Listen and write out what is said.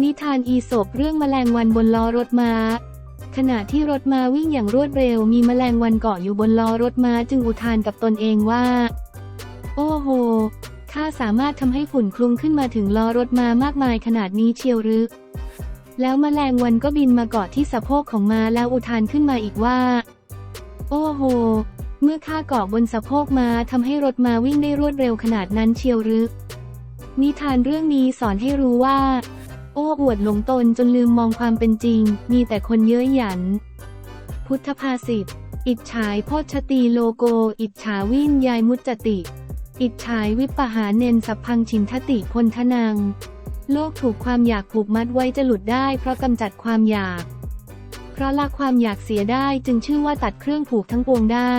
นิทานอีสบเรื่องแมลงวันบนล้อรถม้า ขณะที่รถม้าวิ่งอย่างรวดเร็วมีแมลงวันเกาะอยู่บนล้อรถม้าจึงอุทานกับตนเองว่า โอ้โหข้าสามารถทำให้ฝุ่นคลุมขึ้นมาถึงล้อรถม้ามากมายขนาดนี้เชียวหรือ แล้วแมลงวันก็บินมาเกาะที่สะโพกของม้าแล้วอุทานขึ้นมาอีกว่า โอ้โห เมื่อข้าเกาะบนสะโพกม้าทำให้รถม้าวิ่งได้รวดเร็วขนาดนั้นเชียวหรือ นิทานเรื่องนี้สอนให้รู้ว่า โอ้อวดหลงตนจนลืมมองความเป็นจริง มีแต่คนเย้ยหยัน พุทธภาษิต อิจฉายโพชตีโลโก อิจฉาวินยายมุจจติ อิจฉายวิปปหาเนนสัพพังชินทติพลทนัง โลกถูกความอยากผูกมัดไว้จะหลุดได้เพราะกำจัดความอยาก เพราะละความอยากเสียได้จึงชื่อว่าตัดเครื่องผูกทั้งปวงได้